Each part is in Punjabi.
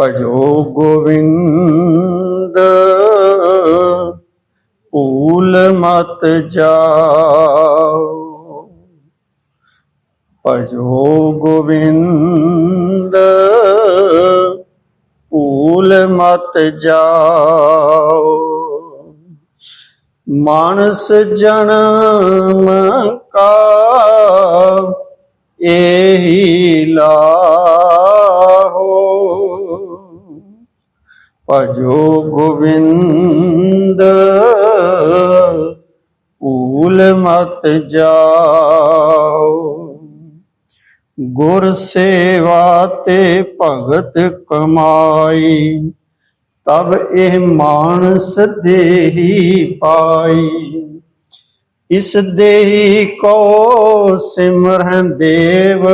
ਭਜੋ ਗੋਵਿੰਦ। ਭੂਲ ਮਤ ਜਾਓ। ਭਜੋ ਗੋਵਿੰਦ। ਭੂਲ ਮਤ ਜਾਓ। ਮਾਨਸ ਜਨਮ ਕਾ ਇਹੀ ਲਾਹੋ। ਭਜੋ ਗੋਬਿੰਦ। ਭੂਲ ਮਤ ਜਾਓ। ਗੁਰ ਸੇਵਾ ਤੇ ਭਗਤ ਕਮਾਈ, ਤਬ ਇਹ ਮਾਨਸ ਦੇਹੀ ਪਾਈ। ਇਸ ਦੇਹੀ ਕੋ ਸਿਮਰਨ ਦੇਵ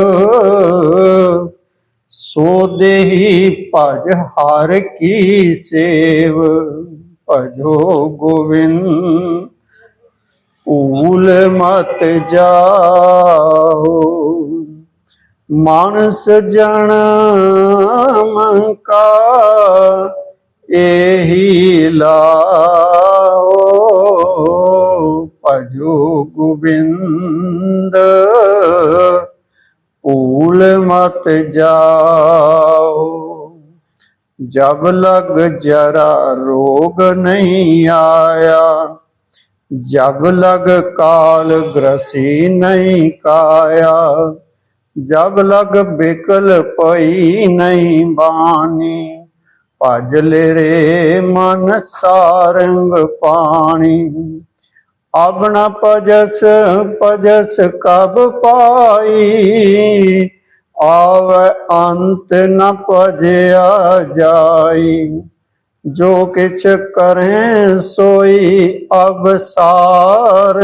ਸੋ ਦੇਹੀ ਭਜ ਹਰ ਕੀ ਸੇਵ, ਭਜੋ ਗੋਵਿੰਦ। ਊਲ ਮਤ ਜਾਓ, ਮਾਨਸ ਜਨਮ ਕਾ ਇਹੀ ਲਾਓ, ਭਜੋ ਗੋਬਿੰਦ ਊਲ ਮਤ ਜਾਓ। ਜਬ ਲਗ ਜਰਾ ਰੋਗ ਨਹੀਂ ਆਇਆ, ਜਬ ਲਗ ਕਾਲ ਗ੍ਰਸੀ ਨਹੀਂ ਕਾਇਆ, ਜਬ ਲਗ ਬਿਕਲ ਪਈ ਨਹੀਂ ਬਾਣੀ, ਭਜ ਲੈ ਰੇ ਮਨ ਸਾਰੰਗ ਪਾਣੀ। ਅਬ ਨ ਪਜਸ ਪਜਸ ਕਬ ਪਾਈ? ਆਵ ਅੰਤ ਨ ਪਜਿਆ ਜਾਈ। ਜੋ ਕਿਛ ਕਰੇ ਸੋਈ ਅਬਸਾਰ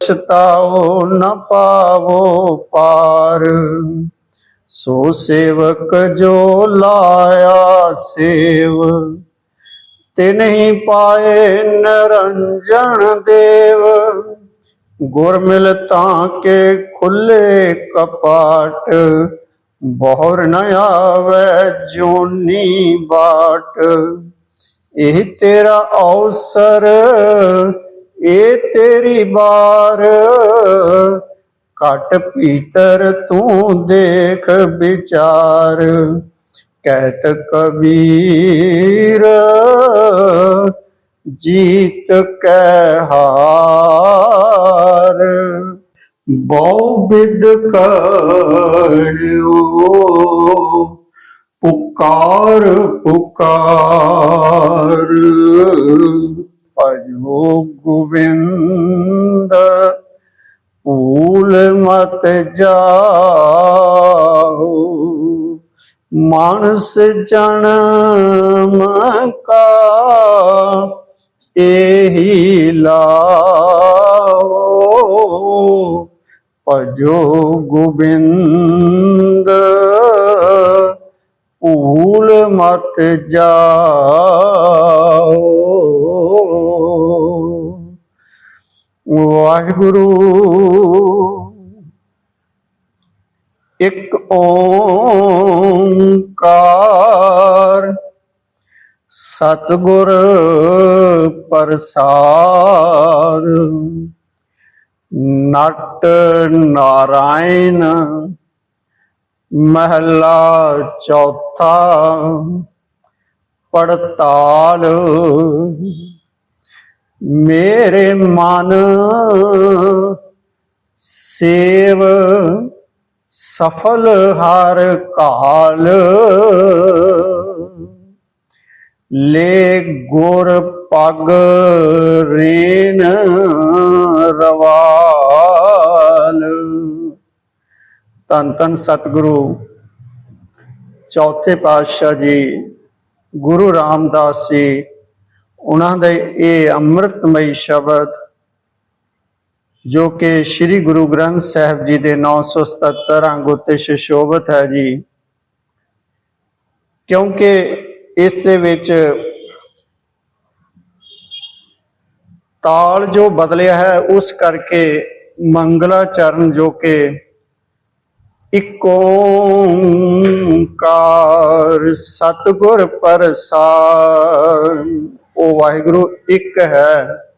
ਛਤਾਓ ਨ ਪਾਵੋ ਪਾਰ। ਸੋ ਸੇਵਕ ਜੋ ਲਾਇਆ ਸੇਵ ਤੇ ਪਾਏ ਨਰੰਜਨ ਦੇਵ। ਗੁਰ ਮਿਲ ਤਾਂ ਕੇ ਖੁੱਲੇ ਕਪਾਟ, ਬਹੁਰ ਨ ਆਵੇ ਜੋਨੀ ਬਾਟ। ਇਹ ਤੇਰਾ ਅਵਸਰ, ਇਹ ਤੇਰੀ ਬਾਰ। ਘਟ ਪੀਤਰ ਤੂੰ ਦੇਖ ਵਿਚਾਰ। ਕਹਿਤ ਕਬੀਰ, ਜੀਤ ਕੈ ਹਾਰ ਬਹੁ ਬਿਦ ਕਹਿਓ ਪੁਕਾਰ ਪੁਕਾਰ। ਭਜੋ ਗੋਬਿੰਦ, ਭੂਲ ਮਤ ਜਾਓ। ਮਾਨਸ ਜਨਮ ਕਾ ਇਹੀ ਲਾਓ ਭਜੋ ਗੋਬਿੰਦ ਭੂਲ ਮਤ ਜਾਓ। ਵਾਹਿਗੁਰੂ ਇਕ ਓੰਕਾਰ। ਸਤਿਗੁਰ ਪ੍ਰਸਾਦ। ਨਟ ਨਾਰਾਇਣ। ਮਹਲਾ ਚੌਥਾ। ਪੜਤਾਲ। ਮੇਰੇ ਮਨ ਸੇਵ। ਸਫਲ ਹਰ ਕਾਲ। ਲੈ ਗੁਰ ਪਗ ਰੇਨ ਰਵਾਲ। ਤਨ ਤਨ ਸਤਿਗੁਰੂ, ਚੌਥੇ ਪਾਤਸ਼ਾਹ ਜੀ, ਗੁਰੂ ਰਾਮਦਾਸ ਜੀ, ਉਹਨਾਂ ਦੇ ਇਹ ਅੰਮ੍ਰਿਤਮਈ ਸ਼ਬਦ ਜੋ ਕਿ ਸ੍ਰੀ ਗੁਰੂ ਗ੍ਰੰਥ ਸਾਹਿਬ ਜੀ ਦੇ 977 ਅੰਗ ਉੱਤੇ ਸ਼ੋਭਤ ਹੈ ਜੀ। ਕਿਉਂਕਿ ਇਸ ਦੇ ਵਿੱਚ ਤਾਲ ਜੋ ਬਦਲਿਆ ਹੈ, ਉਸ ਕਰਕੇ ਮੰਗਲਾ ਚਰਨ ਜੋ ਕਿ ਇਕ ਓੰਕਾਰ ਸਤਿਗੁਰ ਪ੍ਰਸਾਦ ਉਹ ਵਾਹਿਗੁਰੂ ਇੱਕ ਹੈ।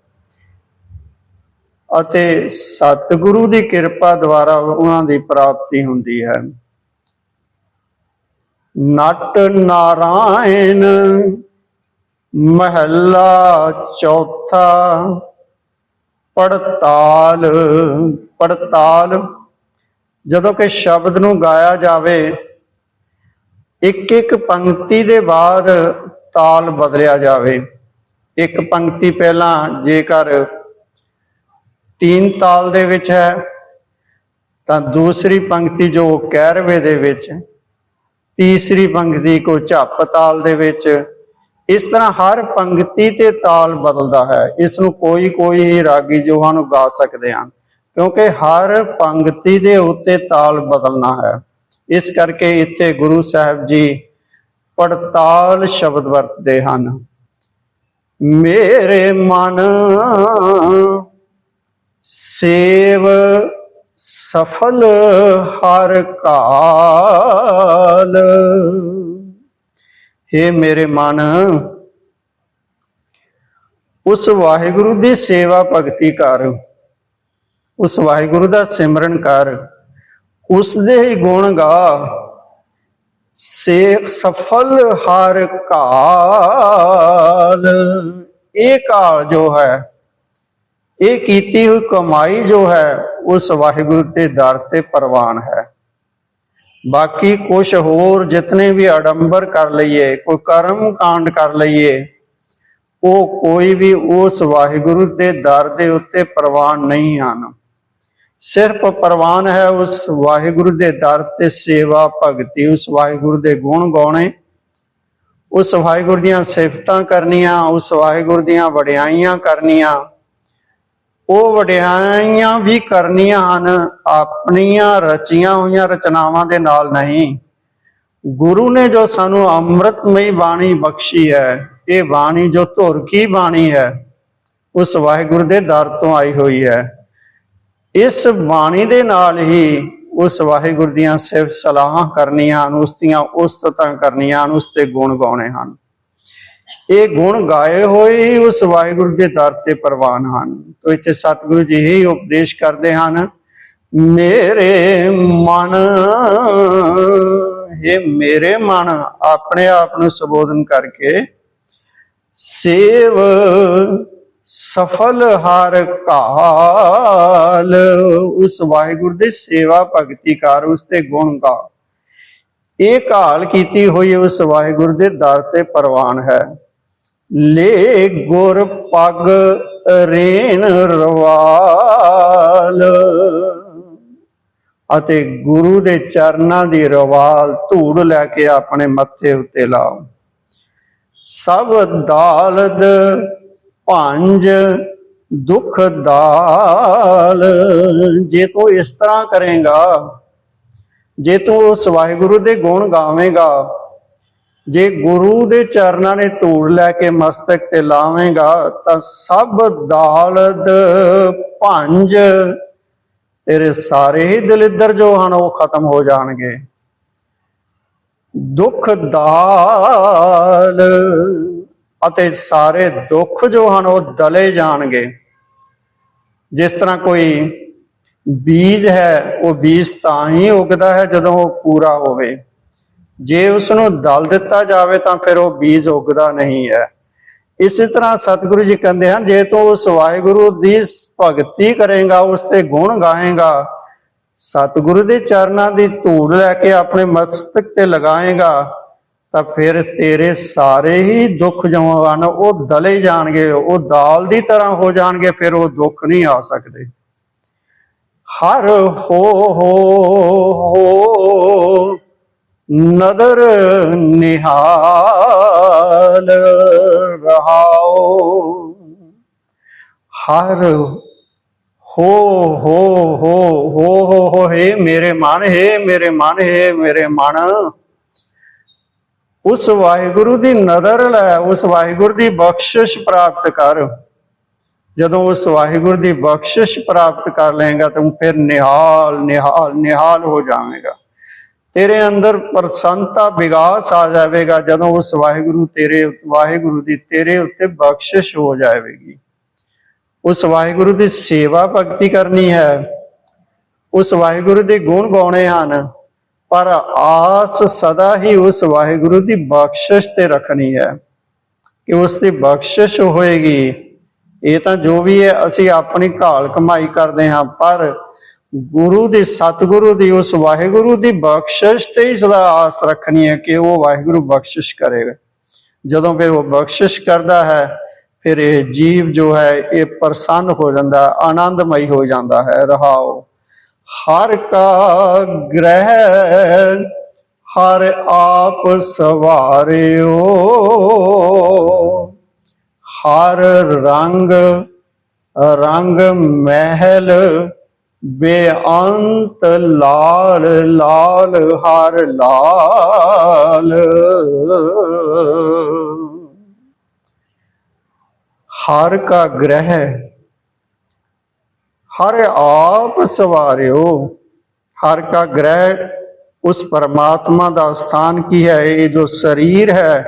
ਅਤੇ ਸਤਿਗੁਰੂ ਦੀ ਕਿਰਪਾ ਦੁਆਰਾ ਉਹਨਾਂ ਦੀ ਪ੍ਰਾਪਤੀ ਹੁੰਦੀ ਹੈ। ਨਟ ਨਾਰਾਇਣ ਮਹੱਲਾ ਚੌਥਾ, ਪੜਤਾਲ ਪੜਤਾਲ। ਜਦੋਂ ਕਿ ਸ਼ਬਦ ਨੂੰ ਗਾਇਆ ਜਾਵੇ ਇੱਕ ਇੱਕ ਪੰਕਤੀ ਦੇ ਬਾਅਦ ਤਾਲ ਬਦਲਿਆ ਜਾਵੇ। ਇੱਕ ਪੰਕਤੀ ਪਹਿਲਾਂ ਜੇਕਰ ਤੀਨ ਤਾਲ ਦੇ ਵਿੱਚ ਹੈ, ਤਾਂ ਦੂਸਰੀ ਪੰਕਤੀ ਜੋ ਕਹਿਰਵੇ ਦੇ ਵਿੱਚ, ਤੀਸਰੀ ਪੰਕਤੀ ਕੋ ਝੱਪ ਤਾਲ ਦੇ ਵਿੱਚ, ਇਸ ਤਰ੍ਹਾਂ ਹਰ ਪੰਕਤੀ ਤੇ ਤਾਲ ਬਦਲਦਾ ਹੈ। ਇਸ ਨੂੰ ਕੋਈ ਕੋਈ ਹੀ ਰਾਗੀ ਜੋਹਾਂ ਨੂੰ ਗਾ ਸਕਦੇ ਹਨ, ਕਿਉਂਕਿ ਹਰ ਪੰਕਤੀ ਦੇ ਉੱਤੇ ਤਾਲ ਬਦਲਣਾ ਹੈ। ਇਸ ਕਰਕੇ ਇੱਥੇ ਗੁਰੂ ਸਾਹਿਬ ਜੀ ਪੜਤਾਲ ਸ਼ਬਦ ਵਰਤਦੇ ਹਨ। ਮੇਰੇ ਮਨ ਸੇਵ ਸਫਲ ਹਰ ਕਾਲ। हे ਮੇਰੇ ਮਨ, ਉਸ ਵਾਹਿਗੁਰੂ ਦੀ ਸੇਵਾ ਭਗਤੀ ਕਰ, ਉਸ ਵਾਹਿਗੁਰੂ ਦਾ ਸਿਮਰਨ ਕਰ, ਉਸ ਦੇ ਹੀ ਗੁਣ ਗਾ। ਸੇ ਸਫਲ ਹਰ ਕਾਲ, ਇਹ ਕਾਲ ਜੋ ਹੈ ਇਹ ਕੀਤੀ ਹੋਈ ਕਮਾਈ ਜੋ ਹੈ, ਉਸ ਵਾਹਿਗੁਰੂ ਦੇ ਦਰ ਤੇ ਪ੍ਰਵਾਨ ਹੈ। ਬਾਕੀ ਕੁਝ ਹੋਰ ਜਿਤਨੇ ਵੀ ਆਡੰਬਰ ਕਰ ਲਈਏ, ਕੋਈ ਕਰਮ ਕਾਂਡ ਕਰ ਲਈਏ, ਉਹ ਕੋਈ ਵੀ ਉਸ ਵਾਹਿਗੁਰੂ ਦੇ ਦਰ ਦੇ ਉੱਤੇ ਪ੍ਰਵਾਨ ਨਹੀਂ ਹਨ। ਸਿਰਫ ਪ੍ਰਵਾਨ ਹੈ ਉਸ ਵਾਹਿਗੁਰੂ ਦੇ ਦਰ ਤੇ ਸੇਵਾ ਭਗਤੀ, ਉਸ ਵਾਹਿਗੁਰੂ ਦੇ ਗੁਣ ਗਾਉਣੇ। ਉਸ ਵਾਹਿਗੁਰੂ ਦੀਆਂ ਸਿਫਤਾਂ ਕਰਨੀਆਂ, ਉਸ ਵਾਹਿਗੁਰੂ ਦੀਆਂ ਵਡਿਆਈਆਂ ਕਰਨੀਆਂ। ਉਹ ਵਡਿਆਈਆਂ ਵੀ ਕਰਨੀਆਂ ਹਨ, ਆਪਣੀਆਂ ਰਚੀਆਂ ਹੋਈਆਂ ਰਚਨਾਵਾਂ ਦੇ ਨਾਲ ਨਹੀਂ। ਗੁਰੂ ਨੇ ਜੋ ਸਾਨੂੰ ਅੰਮ੍ਰਿਤਮਈ ਬਾਣੀ ਬਖਸ਼ੀ ਹੈ, ਇਹ ਬਾਣੀ ਜੋ ਧੁਰ ਕੀ ਬਾਣੀ ਹੈ, ਉਸ ਵਾਹਿਗੁਰੂ ਦੇ ਦਰ ਤੋਂ ਆਈ ਹੋਈ ਹੈ। ਇਸ ਬਾਣੀ ਦੇ ਨਾਲ ਹੀ ਉਸ ਵਾਹਿਗੁਰੂ ਦੀਆਂ ਸਿਫਤ ਸਲਾਹਾਂ ਕਰਨੀਆਂ ਹਨ, ਉਸ ਦੀਆਂ ਉਸਤਤਾਂ ਕਰਨੀਆਂ ਹਨ, ਉਸ ਤੇ ਗੁਣ ਗਾਉਣੇ ਹਨ। ਇਹ ਗੁਣ ਗਾਏ ਹੋਏ ਹੀ ਉਸ ਵਾਹਿਗੁਰੂ ਦੇ ਦਰ ਤੇ ਪ੍ਰਵਾਨ ਹਨ। ਤੋ ਇੱਥੇ ਸਤਿਗੁਰੂ ਜੀ ਹੀ ਉਪਦੇਸ਼ ਕਰਦੇ ਹਨ, ਮੇਰੇ ਮਨ ਇਹ ਮੇਰੇ ਮਨ, ਆਪਣੇ ਆਪ ਨੂੰ ਸੰਬੋਧਨ ਕਰਕੇ ਸੇਵ ਸਫਲ ਹਰ ਕਾਲ। ਉਸ ਵਾਹਿਗੁਰੂ ਦੀ ਸੇਵਾ ਭਗਤੀ ਕਰ ਉਸ ਤੇ ਗੁਣ ਗਾ। ਇਹ ਕਾਲ ਕੀਤੀ ਹੋਈ ਉਸ ਵਾਹਿਗੁਰੂ ਦੇ ਦਰ ਤੇ ਪ੍ਰਵਾਨ ਹੈ। ਲੇ ਗੁਰ ਪਗ ਰੇਨ ਰਵਾਲ। ਅਤੇ ਗੁਰੂ ਦੇ ਚਰਨਾਂ ਦੀ ਰਵਾਲ ਧੂੜ ਲੈ ਕੇ ਆਪਣੇ ਮੱਥੇ ਉੱਤੇ ਲਾਓ। ਸਭ ਦਾਲਦ ਪੰਜ ਦੁਖ ਦਾਲ। ਜੇ ਤੂੰ ਇਸ ਤਰ੍ਹਾਂ ਕਰੇਗਾ, ਜੇ ਤੂੰ ਉਸ ਵਾਹਿਗੁਰੂ ਦੇ ਗੁਣ ਗਾਵੇਂਗਾ ਜੇ ਗੁਰੂ ਦੇ ਚਰਨਾਂ ਨੇ ਧੂੜ ਲੈ ਕੇ ਮਸਤਕ ਤੇ ਲਾਵੇਂਗਾ, ਤਾਂ ਸਭ ਦਾਲਦ ਭੰਜ। ਤੇਰੇ ਸਾਰੇ ਹੀ ਦਲਿੱਦਰ ਜੋ ਹਨ, ਉਹ ਖਤਮ ਹੋ ਜਾਣਗੇ। ਦੁੱਖ ਦਾਲ ਅਤੇ ਸਾਰੇ ਦੁੱਖ ਜੋ ਹਨ, ਉਹ ਦਲੇ ਜਾਣਗੇ। ਜਿਸ ਤਰ੍ਹਾਂ ਕੋਈ ਬੀਜ ਹੈ, ਉਹ ਬੀਜ ਤਾਂ ਹੀ ਉਗਦਾ ਹੈ ਜਦੋਂ ਉਹ ਪੂਰਾ ਹੋਵੇ। ਜੇ ਉਸ ਨੂੰ ਦਲ ਦਿੱਤਾ ਜਾਵੇ ਤਾਂ ਫਿਰ ਉਹ ਬੀਜ ਉੱਗਦਾ ਨਹੀਂ ਹੈ। ਇਸੇ ਤਰ੍ਹਾਂ ਸਤਿਗੁਰੂ ਜੀ ਕਹਿੰਦੇ ਹਨ, ਜੇ ਤੂੰ ਉਸ ਵਾਹਿਗੁਰੂ ਦੀ ਭਗਤੀ ਕਰੇਗਾ, ਉਸ ਤੇ ਗੁਣ ਗਾਏਗਾ, ਸਤਿਗੁਰੂ ਦੇ ਚਰਨਾਂ ਦੀ ਧੂੜ ਲੈ ਕੇ ਆਪਣੇ ਮਸਤਕ ਤੇ ਲਗਾਏਗਾ, ਤਾਂ ਫਿਰ ਤੇਰੇ ਸਾਰੇ ਹੀ ਦੁੱਖ ਜੋ ਉਹ ਦਲੇ ਜਾਣਗੇ, ਉਹ ਦਾਲ ਦੀ ਤਰ੍ਹਾਂ ਹੋ ਜਾਣਗੇ, ਫਿਰ ਉਹ ਦੁੱਖ ਨਹੀਂ ਆ ਸਕਦੇ। ਹਰ ਹੋ ਹੋ ਨਦਰ ਨਿਹਾਲ ਰਹਾਓ। ਹਰ ਹੋ ਹੋ ਹੋ ਹੋ ਹੋ ਹੋ, ਹੈ ਮੇਰੇ ਮਨ, ਹੈ ਮੇਰੇ ਮਨ, ਹੈ ਮੇਰੇ ਮਨ। ਉਸ ਵਾਹਿਗੁਰੂ ਦੀ ਨਦਰ ਲੈ, ਉਸ ਵਾਹਿਗੁਰੂ ਦੀ ਬਖਸ਼ਿਸ਼ ਪ੍ਰਾਪਤ ਕਰ। ਜਦੋਂ ਉਸ ਵਾਹਿਗੁਰੂ ਦੀ ਬਖਸ਼ਿਸ਼ ਪ੍ਰਾਪਤ ਕਰ ਲਏਗਾ ਤੂੰ ਫਿਰ ਨਿਹਾਲ ਨਿਹਾਲ ਨਿਹਾਲ ਹੋ ਜਾਵੇਂਗਾ। ਤੇਰੇ ਅੰਦਰ ਪ੍ਰਸੰਨਤਾ, ਵਿਗਾਸ ਆ ਜਾਵੇਗਾ ਜਦੋਂ ਉਸ ਵਾਹਿਗੁਰੂ ਤੇਰੇ, ਵਾਹਿਗੁਰੂ ਦੀ ਤੇਰੇ ਉੱਤੇ ਬਖਸ਼ਿਸ਼ ਹੋ ਜਾਵੇਗੀ। ਉਸ ਵਾਹਿਗੁਰੂ ਦੀ ਸੇਵਾ ਭਗਤੀ ਕਰਨੀ ਹੈ। ਉਸ ਵਾਹਿਗੁਰੂ ਦੇ ਗੁਣ ਗਾਉਣੇ ਹਨ, ਪਰ ਆਸ ਸਦਾ ਹੀ ਉਸ ਵਾਹਿਗੁਰੂ ਦੀ ਬਖਸ਼ਿਸ਼ ਤੇ ਰੱਖਣੀ ਹੈ। ਕਿ ਉਸ ਦੀ ਬਖਸ਼ਿਸ਼ ਹੋਏਗੀ। ਇਹ ਤਾਂ ਜੋ ਵੀ ਹੈ, ਅਸੀਂ ਆਪਣੀ ਘਾਲ ਕਮਾਈ ਕਰਦੇ ਹਾਂ, ਪਰ ਗੁਰੂ ਦੀ ਸਤਿਗੁਰੂ ਦੀ, ਉਸ ਵਾਹਿਗੁਰੂ ਦੀ ਬਖਸ਼ਿਸ਼ ਤੇ ਹੀ ਸਦਾ ਆਸ ਰੱਖਣੀ ਹੈ ਕਿ ਉਹ ਵਾਹਿਗੁਰੂ ਬਖਸ਼ਿਸ਼ ਕਰੇਗਾ। ਜਦੋਂ ਫਿਰ ਉਹ ਬਖਸ਼ਿਸ਼ ਕਰਦਾ ਹੈ, ਫਿਰ ਇਹ ਜੀਵ ਜੋ ਹੈ, ਇਹ ਪ੍ਰਸੰਨ ਹੋ ਜਾਂਦਾ, ਆਨੰਦਮਈ ਹੋ ਜਾਂਦਾ ਹੈ। ਰਹਾਓ, ਹਰ ਕਾ ਗ੍ਰਹਿ, ਹਰ ਆਪ ਸਵਾਰਿਓ, ਹਰ ਰੰਗ ਰੰਗ ਮਹਿਲ ਬੇਅੰਤ ਲਾਲ ਲਾਲ ਹਰ ਲਾਲ। ਹਰ ਕਾ ਗ੍ਰਹਿ, ਹਰ ਆਪ ਸਵਾਰਿਓ। ਹਰ ਕਾ ਗ੍ਰਹਿ, ਉਸ ਪਰਮਾਤਮਾ ਦਾ ਸਥਾਨ ਕੀ ਹੈ? ਇਹ ਜੋ ਸਰੀਰ ਹੈ,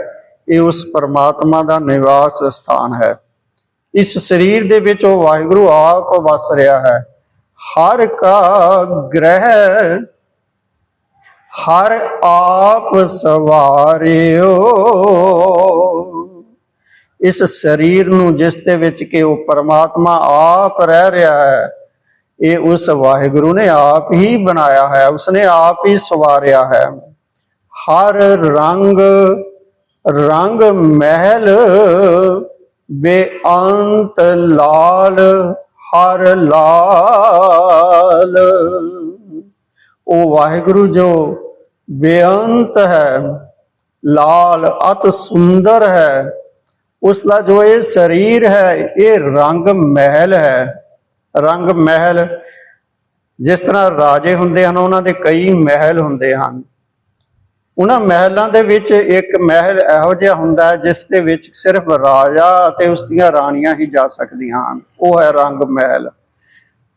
ਇਹ ਉਸ ਪਰਮਾਤਮਾ ਦਾ ਨਿਵਾਸ ਸਥਾਨ ਹੈ। ਇਸ ਸਰੀਰ ਦੇ ਵਿੱਚ ਉਹ ਵਾਹਿਗੁਰੂ ਆਪ ਵਸ ਰਿਹਾ ਹੈ। ਹਰ ਕਾ ਗ੍ਰਹਿ, ਹਰ ਆਪ ਸਵਾਰਿਓ। ਇਸ ਸਰੀਰ ਨੂੰ ਜਿਸ ਦੇ ਵਿੱਚ ਕਿ ਉਹ ਪਰਮਾਤਮਾ ਆਪ ਰਹਿ ਰਿਹਾ ਹੈ, ਇਹ ਉਸ ਵਾਹਿਗੁਰੂ ਨੇ ਆਪ ਹੀ ਬਣਾਇਆ ਹੈ, ਉਸਨੇ ਆਪ ਹੀ ਸਵਾਰਿਆ ਹੈ। ਹਰ ਰੰਗ ਰੰਗ ਮਹਿਲ, ਬੇਅੰਤ ਲਾਲ ਹਰ ਲਾਲ। ਉਹ ਵਾਹਿਗੁਰੂ ਜੋ ਬੇਅੰਤ ਹੈ, ਲਾਲ ਅਤ ਸੁੰਦਰ ਹੈ ਉਸ ਦਾ ਜੋ ਇਹ ਸਰੀਰ ਹੈ, ਇਹ ਰੰਗ ਮਹਿਲ ਹੈ। ਰੰਗ ਮਹਿਲ, ਜਿਸ ਤਰ੍ਹਾਂ ਰਾਜੇ ਹੁੰਦੇ ਹਨ, ਉਹਨਾਂ ਦੇ ਕਈ ਮਹਿਲ ਹੁੰਦੇ ਹਨ। ਉਹਨਾਂ ਮਹਿਲਾਂ ਦੇ ਵਿੱਚ ਇੱਕ ਮਹਿਲ ਇਹੋ ਜਿਹਾ ਹੁੰਦਾ ਹੈ, ਜਿਸ ਦੇ ਵਿੱਚ ਸਿਰਫ ਰਾਜਾ ਅਤੇ ਉਸ ਦੀਆਂ ਰਾਣੀਆਂ ਹੀ ਜਾ ਸਕਦੀਆਂ ਹਨ। ਉਹ ਹੈ ਰੰਗ ਮਹਿਲ।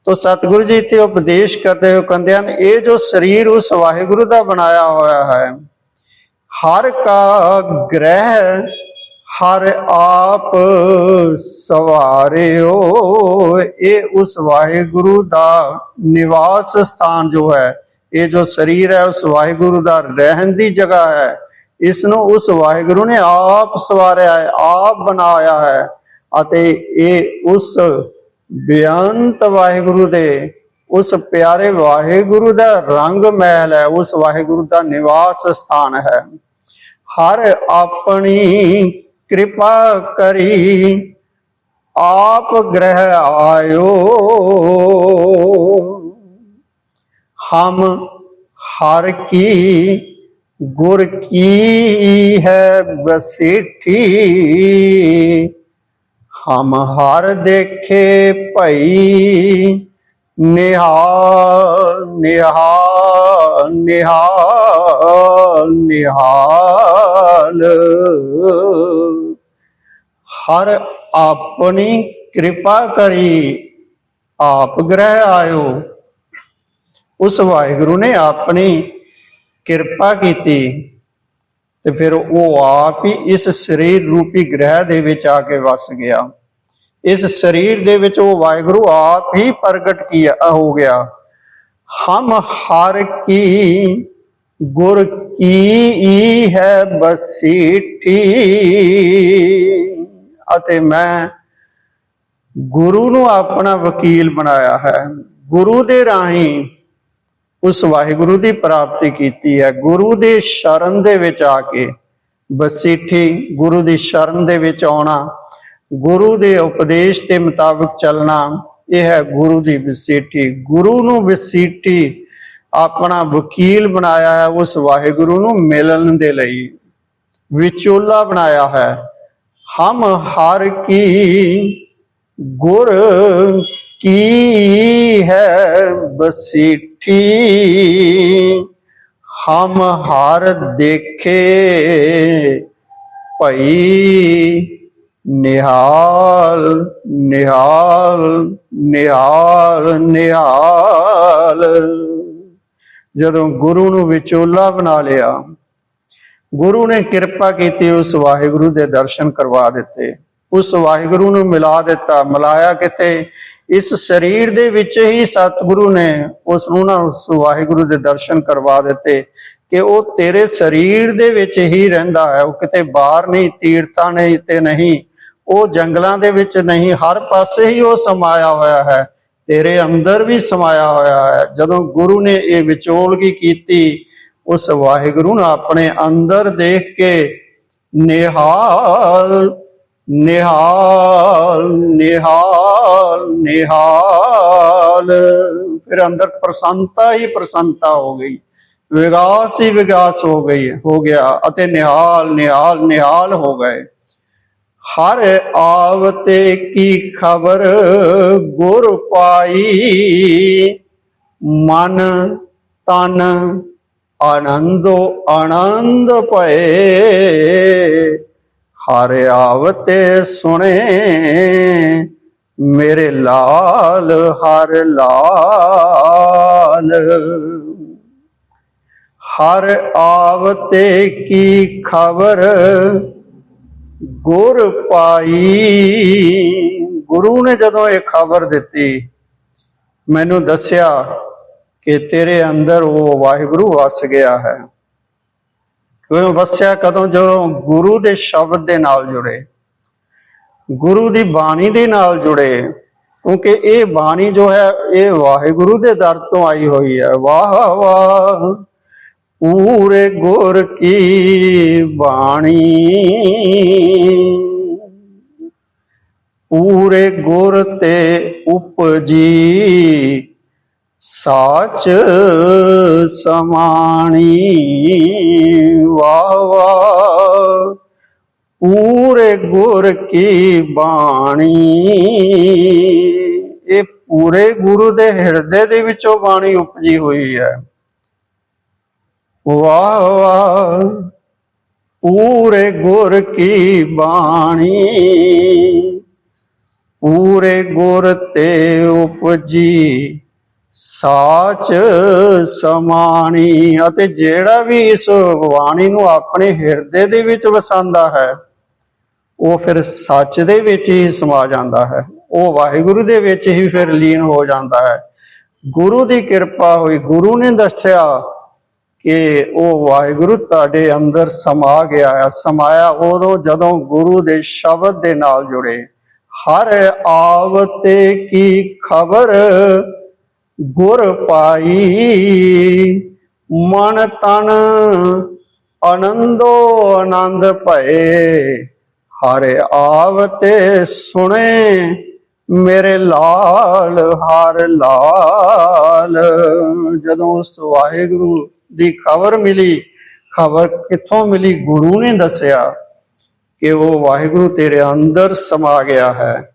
ਤੋ ਸਤਿਗੁਰੂ ਜੀ ਇੱਥੇ ਉਪਦੇਸ਼ ਕਰਦੇ ਹੋ ਕਹਿੰਦੇ ਹਨ, ਇਹ ਜੋ ਸਰੀਰ ਉਸ ਵਾਹਿਗੁਰੂ ਦਾ ਬਣਾਇਆ ਹੋਇਆ ਹੈ, ਹਰ ਕਾ ਗ੍ਰਹਿ, ਹਰ ਆਪ ਸਵਾਰਿਓ, ਇਹ ਉਸ ਵਾਹਿਗੁਰੂ ਦਾ ਨਿਵਾਸ ਸਥਾਨ ਜੋ ਹੈ ਇਹ ਜੋ ਸਰੀਰ ਹੈ, ਉਸ ਵਾਹਿਗੁਰੂ ਦਾ ਰਹਿਣ ਦੀ ਜਗ੍ਹਾ ਹੈ। ਇਸ ਨੂੰ ਉਸ ਵਾਹਿਗੁਰੂ ਨੇ ਆਪ ਸਵਾਰਿਆ ਹੈ, ਆਪ ਬਣਾਇਆ ਹੈ ਅਤੇ ਇਹ ਉਸ ਬੇਅੰਤ ਵਾਹਿਗੁਰੂ ਦੇ, ਉਸ ਪਿਆਰੇ ਵਾਹਿਗੁਰੂ ਦਾ ਰੰਗ ਮਹਿਲ ਹੈ, ਉਸ ਵਾਹਿਗੁਰੂ ਦਾ ਨਿਵਾਸ ਸਥਾਨ ਹੈ। ਹਰ ਆਪਣੀ ਕਿਰਪਾ ਕਰੀ, ਆਪ ਗ੍ਰਹਿ ਆਇਓ। ਹਮ ਹਰ ਕੀ ਗੁਰ ਕੀ ਹੈ ਬਸੇਠੀ ਹਮ ਹਰ ਦੇਖੇ ਭਈ ਨਿਹਾਲ ਨਿਹਾਲ ਨਿਹਾਲ ਨਿਹਾਲ। ਹਰ ਆਪਣੀ ਕਿਰਪਾ ਕਰੀ, ਆਪ ਗ੍ਰਹਿ ਆਇਓ। ਉਸ ਵਾਹਿਗੁਰੂ ਨੇ ਆਪਣੀ ਕਿਰਪਾ ਕੀਤੀ ਤੇ ਫਿਰ ਉਹ ਆਪ ਹੀ ਇਸ ਸਰੀਰ ਰੂਪੀ ਗ੍ਰਹਿ ਦੇ ਵਿੱਚ ਆ ਕੇ ਵਸ ਗਿਆ। ਇਸ ਸਰੀਰ ਦੇ ਵਿੱਚ ਉਹ ਵਾਹਿਗੁਰੂ ਆਪ ਹੀ ਪ੍ਰਗਟ ਕੀਆ, ਹੋ ਗਿਆ। ਹਮ ਹਰ ਕੀ ਗੁਰ ਕੀ ਹੀ ਹੈ ਬਸੀਠੀ ਅਤੇ ਮੈਂ ਗੁਰੂ ਨੂੰ ਆਪਣਾ ਵਕੀਲ ਬਣਾਇਆ ਹੈ। ਗੁਰੂ ਦੇ ਰਾਹੀਂ ਉਸ ਵਾਹਿਗੁਰੂ ਦੀ ਪ੍ਰਾਪਤੀ ਕੀਤੀ ਹੈ। ਗੁਰੂ ਦੇ ਸ਼ਰਨ ਦੇ ਵਿੱਚ ਆ ਕੇ ਬਸੀਠੀ ਗੁਰੂ ਦੀ ਸ਼ਰਨ ਦੇ ਵਿੱਚ ਆਉਣਾ, ਗੁਰੂ ਦੇ ਉਪਦੇਸ਼ ਦੇ ਮੁਤਾਬਕ ਚੱਲਣਾ, ਇਹ ਹੈ ਗੁਰੂ ਦੀ ਵਸੀਠੀ ਗੁਰੂ ਨੂੰ ਵਸੀਠੀ ਆਪਣਾ ਵਕੀਲ ਬਣਾਇਆ ਹੈ, ਉਸ ਵਾਹਿਗੁਰੂ ਨੂੰ ਮਿਲਣ ਦੇ ਲਈ ਵਿਚੋਲਾ ਬਣਾਇਆ ਹੈ। ਹਮ ਹਰ ਕੀ ਗੁਰ ਕੀ ਹੈ ਬਸੀਠੀ? ਹਮ ਹਰ ਦੇਖੇ ਭਈ ਨਿਹਾਲ ਨਿਹਾਲ ਨਿਹਾਲ ਨਿਹਾਲ। ਜਦੋਂ ਗੁਰੂ ਨੂੰ ਵਿਚੋਲਾ ਬਣਾ ਲਿਆ, ਗੁਰੂ ਨੇ ਕਿਰਪਾ ਕੀਤੀ ਉਸ ਵਾਹਿਗੁਰੂ ਦੇ ਦਰਸ਼ਨ ਕਰਵਾ ਦਿੱਤੇ। ਉਸ ਵਾਹਿਗੁਰੂ ਨੂੰ ਮਿਲਾ ਦਿੱਤਾ, ਮਿਲਾਇਆ ਕਿਤੇ? ਇਸ ਸਰੀਰ ਦੇ ਵਿੱਚ ਹੀ ਸਤਿਗੁਰੂ ਨੇ ਉਸ ਨੂੰ ਨਾ ਉਸ ਵਾਹਿਗੁਰੂ ਦੇ ਦਰਸ਼ਨ ਕਰਵਾ ਦਿੱਤੇ ਕਿ ਉਹ ਤੇਰੇ ਸਰੀਰ ਦੇ ਵਿੱਚ ਹੀ ਰਹਿੰਦਾ ਹੈ। ਉਹ ਕਿਤੇ ਬਾਹਰ ਨਹੀਂ, ਤੀਰਥਾਂ ਨਹੀਂ ਤੇ ਨਹੀਂ, ਉਹ ਜੰਗਲਾਂ ਦੇ ਵਿੱਚ ਨਹੀਂ, ਹਰ ਪਾਸੇ ਹੀ ਉਹ ਸਮਾਇਆ ਹੋਇਆ ਹੈ। ਤੇਰੇ ਅੰਦਰ ਵੀ ਸਮਾਇਆ ਹੋਇਆ ਹੈ। ਜਦੋਂ ਗੁਰੂ ਨੇ ਇਹ ਵਿਚੋਲਗੀ ਕੀਤੀ, ਉਸ ਵਾਹਿਗੁਰੂ ਨੂੰ ਆਪਣੇ ਅੰਦਰ ਦੇਖ ਕੇ ਨਿਹਾਲ ਨਿਹਾਲ ਨਿਹਾਲ ਨਿਹਾਲ। ਫਿਰ ਅੰਦਰ ਪ੍ਰਸੰਨਤਾ ਹੀ ਪ੍ਰਸੰਨਤਾ ਹੋ ਗਈ। ਵਿਗਾਸ ਹੀ ਵਿਗਾਸ ਹੋ ਗਈ, ਹੋ ਗਿਆ ਅਤੇ ਨਿਹਾਲ ਨਿਹਾਲ ਨਿਹਾਲ ਹੋ ਗਏ। ਹਰ ਆਵਤੇ ਕੀ ਖਬਰ ਗੁਰ ਪਾਈ, ਮਨ, ਤਨ, ਆਨੰਦੋ ਆਨੰਦ ਪਏ ਹਰ ਆਵਤੇ ਸੁਣੇ, ਮੇਰੇ ਲਾਲ ਹਰ ਲਾਲ। ਹਰ ਆਵਤੇ ਕੀ ਖਬਰ ਗੁਰ ਪਾਈ? ਗੁਰੂ ਨੇ ਜਦੋਂ ਇਹ ਖਬਰ ਦਿੱਤੀ, ਮੈਨੂੰ ਦੱਸਿਆ ਕਿ ਤੇਰੇ ਅੰਦਰ ਉਹ ਵਾਹਿਗੁਰੂ ਵਸ ਗਿਆ ਹੈ। ਕਿਉਂ ਵਸਿਆ ਕਦੋਂ ਜਦੋਂ ਗੁਰੂ ਦੇ ਸ਼ਬਦ ਦੇ ਨਾਲ ਜੁੜੇ, ਗੁਰੂ ਦੀ ਬਾਣੀ ਦੇ ਨਾਲ ਜੁੜੇ, ਕਿਉਂਕਿ ਇਹ ਬਾਣੀ ਜੋ ਹੈ, ਇਹ ਵਾਹਿਗੁਰੂ ਦੇ ਦਰ ਤੋਂ ਆਈ ਹੋਈ ਹੈ। ਵਾਹ ਵਾਹ, ਪੂਰੇ ਗੁਰ ਕੀ ਬਾਣੀ। ਪੂਰੇ ਗੁਰ ਤੇ ਉਪਜੀ ਸਾਚ ਸਮਾਣੀ ਵਾਹ ਪੂਰੇ ਗੁਰ ਕੀ ਬਾਣੀ। ਇਹ ਪੂਰੇ ਗੁਰੂ ਦੇ ਹਿਰਦੇ ਦੇ ਵਿੱਚੋਂ ਬਾਣੀ ਉਪਜੀ ਹੋਈ ਹੈ। ਵਾਹ ਵਾਹ ਪੂਰੇ ਗੁਰ ਕੀ ਬਾਣੀ। ਪੂਰੇ ਗੁਰ ਤੇ ਉਪਜੀ ਸਾਚ ਸਮਾਣੀ ਅਤੇ ਜਿਹੜਾ ਵੀ ਇਸ ਬਾਣੀ ਨੂੰ ਆਪਣੇ ਹਿਰਦੇ ਦੇ ਵਿੱਚ ਵਸਾਉਂਦਾ ਹੈ, ਉਹ ਫਿਰ ਸੱਚ ਦੇ ਵਿੱਚ ਹੀ ਸਮਾ ਜਾਂਦਾ ਹੈ। ਉਹ ਵਾਹਿਗੁਰੂ ਦੇ ਵਿੱਚ ਹੀ ਫਿਰ ਲੀਨ ਹੋ ਜਾਂਦਾ ਹੈ। ਗੁਰੂ ਦੀ ਕਿਰਪਾ ਹੋਈ। ਗੁਰੂ ਨੇ ਦੱਸਿਆ ਕਿ ਉਹ ਵਾਹਿਗੁਰੂ ਤੁਹਾਡੇ ਅੰਦਰ ਸਮਾ ਗਿਆ ਹੈ। ਸਮਾਇਆ ਉਦੋਂ ਜਦੋਂ ਗੁਰੂ ਦੇ ਸ਼ਬਦ ਦੇ ਨਾਲ ਜੁੜੇ। ਹਰ ਆਵਤੇ ਕੀ ਖਬਰ ਗੁਰ ਪਾਈ। ਮਨ ਤਨ ਆਨੰਦੋ ਆਨੰਦ ਭਏ। ਹਰ ਆਵਤੇ ਸੁਣੇ ਮੇਰੇ ਲਾਲ, ਹਰ ਲਾਲ। ਜਦੋਂ ਉਸ ਵਾਹਿਗੁਰੂ ਦੀ ਖਬਰ ਮਿਲੀ, ਖਬਰ ਕਿੱਥੋਂ ਮਿਲੀ ਗੁਰੂ ਨੇ ਦੱਸਿਆ ਕਿ ਉਹ ਵਾਹਿਗੁਰੂ ਤੇਰੇ ਅੰਦਰ ਸਮਾ ਗਿਆ ਹੈ।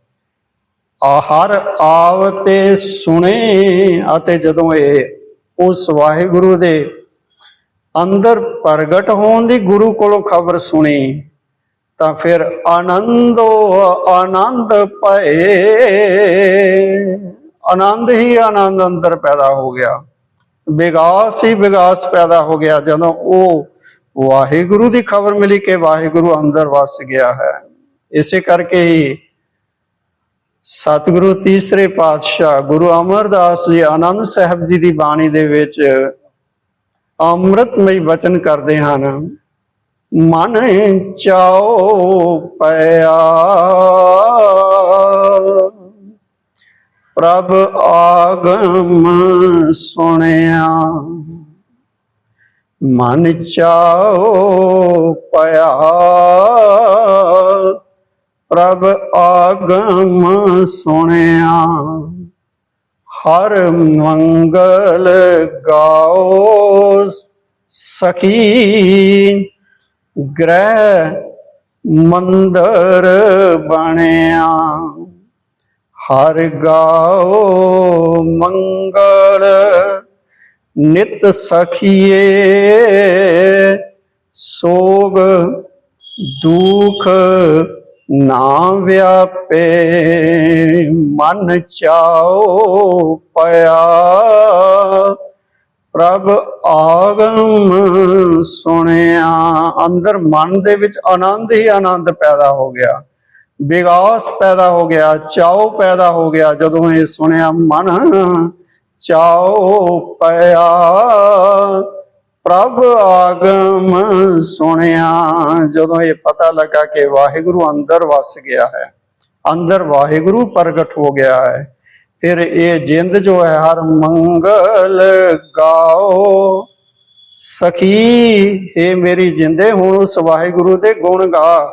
ਆਹਰ ਆਵਤੇ ਸੁਣੇ ਅਤੇ ਜਦੋਂ ਇਹ ਉਸ ਵਾਹਿਗੁਰੂ ਦੇ ਅੰਦਰ ਪ੍ਰਗਟ ਹੋਣ ਦੀ ਗੁਰੂ ਕੋਲੋਂ ਖਬਰ ਸੁਣੀ, ਤਾਂ ਫਿਰ ਆਨੰਦੋ ਆਨੰਦ ਪਏ ਆਨੰਦ ਹੀ ਆਨੰਦ ਅੰਦਰ ਪੈਦਾ ਹੋ ਗਿਆ। ਵਿਗਾਸ ਹੀ ਵਿਗਾਸ ਪੈਦਾ ਹੋ ਗਿਆ। ਜਦੋਂ ਉਹ ਵਾਹਿਗੁਰੂ ਦੀ ਖਬਰ ਮਿਲੀ ਕਿ ਵਾਹਿਗੁਰੂ ਅੰਦਰ ਵਸ ਗਿਆ ਹੈ। ਇਸੇ ਕਰਕੇ ਹੀ ਸਤਿਗੁਰੂ ਤੀਸਰੇ ਪਾਤਸ਼ਾਹ ਗੁਰੂ ਅਮਰਦਾਸ ਜੀ ਆਨੰਦ ਸਾਹਿਬ ਜੀ ਦੀ ਬਾਣੀ ਦੇ ਵਿੱਚ ਅੰਮ੍ਰਿਤਮਈ ਬਚਨ ਕਰਦੇ ਹਨ, ਮਨ ਚਾਓ ਪਿਆ, ਪ੍ਰਭ ਆਗਮ ਸੁਣਿਆ, ਮਨ ਚਾਓ ਪਿਆ ਪ੍ਰਭ ਆਗਮ ਸੁਣਿਆ। ਹਰ ਮੰਗਲ ਗਾਓ ਸਖੀ। ਗ੍ਰਹਿ ਮੰਦਰ ਬਣਿਆ। ਹਰ ਗਾਓ ਮੰਗਲ ਨਿਤ ਸਖੀਏ। ਸੋਗ ਦੁਖ ਨਾ ਵਿਆਪੇ ਮਨ ਚਾਓ ਪਿਆ। ਪ੍ਰਭ ਆਗਮ ਸੁਣਿਆ। ਅੰਦਰ ਮਨ ਦੇ ਵਿੱਚ ਆਨੰਦ ਹੀ ਆਨੰਦ ਪੈਦਾ ਹੋ ਗਿਆ। ਵਿਗਾਸ ਪੈਦਾ ਹੋ ਗਿਆ, ਚਾਉ ਪੈਦਾ ਹੋ ਗਿਆ। ਜਦੋਂ ਇਹ ਸੁਣਿਆ, ਮਨ ਚਾਉ ਪਿਆ। ਪ੍ਰਭ ਆਗਮ ਸੁਣਿਆ। ਜਦੋਂ ਇਹ ਪਤਾ ਲੱਗਾ ਕਿ ਵਾਹਿਗੁਰੂ ਅੰਦਰ ਵਸ ਗਿਆ ਹੈ, ਅੰਦਰ ਵਾਹਿਗੁਰੂ ਪ੍ਰਗਟ ਹੋ ਗਿਆ ਹੈ, ਫਿਰ ਇਹ ਜਿੰਦ ਜੋ ਹੈ, ਹਰ ਮੰਗਲ ਗਾਓ। ਸਖੀ ਏ ਮੇਰੀ ਜਿੰਦੇ, ਹੁਣ ਉਸ ਵਾਹਿਗੁਰੂ ਦੇ ਗੁਣ ਗਾ।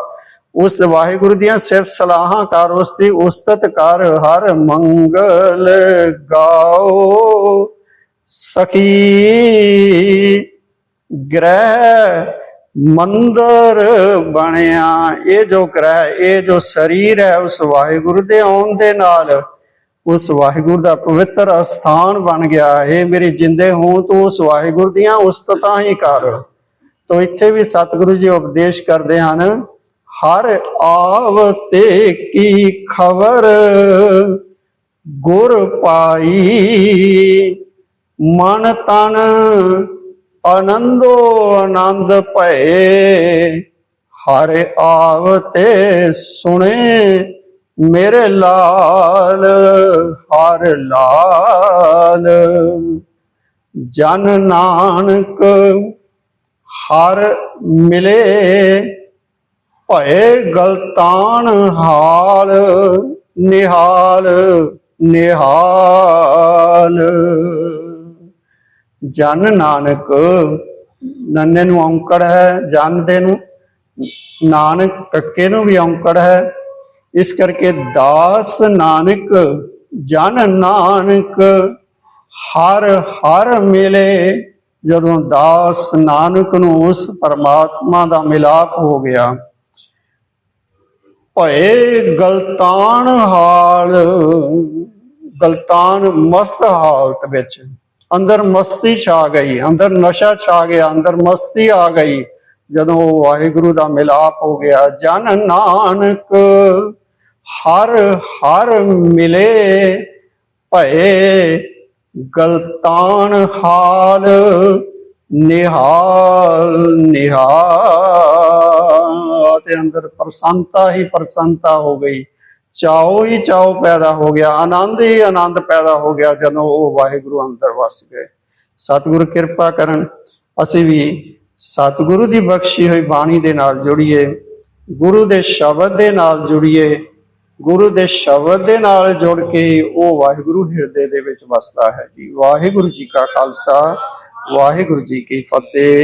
ਉਸ ਵਾਹਿਗੁਰੂ ਦੀਆਂ ਸਿਰਫ ਸਲਾਹਾਂ ਕਰ, ਉਸ ਦੀ ਉਸਤਤ ਕਰ, ਹਰ ਮੰਗਲ ਗਾਓ। ਸਖੀ ਗ੍ਰਹਿ ਮੰਦਰ ਬਣਿਆ। ਇਹ ਜੋ ਗ੍ਰਹਿ, ਇਹ ਜੋ ਸਰੀਰ ਹੈ, ਉਸ ਵਾਹਿਗੁਰੂ ਦੇ ਆਉਣ ਦੇ ਨਾਲ ਉਸ ਵਾਹਿਗੁਰੂ ਦਾ ਪਵਿੱਤਰ ਅਸਥਾਨ ਬਣ ਗਿਆ। ਇਹ ਮੇਰੇ ਜਿੰਦੇ, ਹੋਣ ਤੋਂ ਉਸ ਵਾਹਿਗੁਰੂ ਦੀਆਂ ਉਸਤਤਾਂ ਹੀ ਕਰ। ਤੋ ਇੱਥੇ ਵੀ ਸਤਿਗੁਰੂ ਜੀ ਉਪਦੇਸ਼ ਕਰਦੇ ਹਨ, ਹਰ ਆਵ ਤੇ ਕੀ ਖਬਰ ਗੁਰ ਪਾਈ, ਮਨ ਤਨ ਆਨੰਦੋ ਆਨੰਦ ਭਏ, ਹਰ ਆਵਤੇ ਸੁਣੇ, ਮੇਰੇ ਲਾਲ, ਹਰ ਲਾਲ। ਜਨ ਨਾਨਕ ਹਰ ਮਿਲੇ, ਭਏ ਗਲਤਾਨ ਹਾਲ, ਨਿਹਾਲ ਨਿਹਾਲ। ਜਨ ਨਾਨਕ, ਨੰਨੇ ਨੂੰ ਔਂਕੜ ਹੈ, ਜਨ ਦੇ ਨੂੰ ਨਾਨਕ, ਕੱਕੇ ਨੂੰ ਵੀ ਔਂਕੜ ਹੈ। ਇਸ ਕਰਕੇ ਦਾਸ ਨਾਨਕ, ਜਨ ਨਾਨਕ, ਹਰ ਹਰ ਮਿਲੇ ਜਦੋਂ ਦਾਸ ਨਾਨਕ ਨੂੰ ਉਸ ਪਰਮਾਤਮਾ ਦਾ ਮਿਲਾਪ ਹੋ ਗਿਆ। ਭਏ ਗਲਤਾਨ ਹਾਲ, ਗਲਤਾਨ ਮਸਤ ਹਾਲਤ ਵਿੱਚ ਅੰਦਰ ਮਸਤੀ ਛਾ ਗਈ, ਅੰਦਰ ਨਸ਼ਾ ਛਾ ਗਿਆ, ਅੰਦਰ ਮਸਤੀ ਆ ਗਈ। ਜਦੋਂ ਵਾਹਿਗੁਰੂ ਦਾ ਮਿਲਾਪ ਹੋ ਗਿਆ, ਜਨ ਨਾਨਕ ਹਰ ਹਰ ਮਿਲੇ, ਭਏ ਗਲਤਾਨ ਹਾਲ ਨਿਹਾਲ ਨਿਹਾਲ। ਤੇ ਅੰਦਰ ਪ੍ਰਸੰਨਤਾ ਹੀ ਪ੍ਰਸੰਨਤਾ ਹੋ ਗਈ। ਚਾਉ ਹੀ ਚਾਉ ਪੈਦਾ ਹੋ ਗਿਆ, ਆਨੰਦ ਹੀ ਆਨੰਦ ਪੈਦਾ ਹੋ ਗਿਆ ਜਦੋਂ ਉਹ ਵਾਹਿਗੁਰੂ ਅੰਦਰ ਵਸ ਗਏ। ਸਤਿਗੁਰੂ ਕਿਰਪਾ ਕਰਨ, ਅਸੀਂ ਵੀ ਸਤਿਗੁਰੂ ਦੀ ਬਖਸ਼ੀ ਹੋਈ ਬਾਣੀ ਦੇ ਨਾਲ ਜੁੜੀਏ, ਗੁਰੂ ਦੇ ਸ਼ਬਦ ਦੇ ਨਾਲ ਜੁੜੀਏ, ਗੁਰੂ ਦੇ ਸ਼ਬਦ ਦੇ ਨਾਲ ਜੁੜ ਕੇ ਉਹ ਵਾਹਿਗੁਰੂ ਹਿਰਦੇ ਦੇ ਵਿੱਚ ਵਸਦਾ ਹੈ ਜੀ। ਵਾਹਿਗੁਰੂ ਜੀ ਕਾ ਖਾਲਸਾ, ਵਾਹਿਗੁਰੂ ਜੀ ਕੀ ਫਤਿਹ।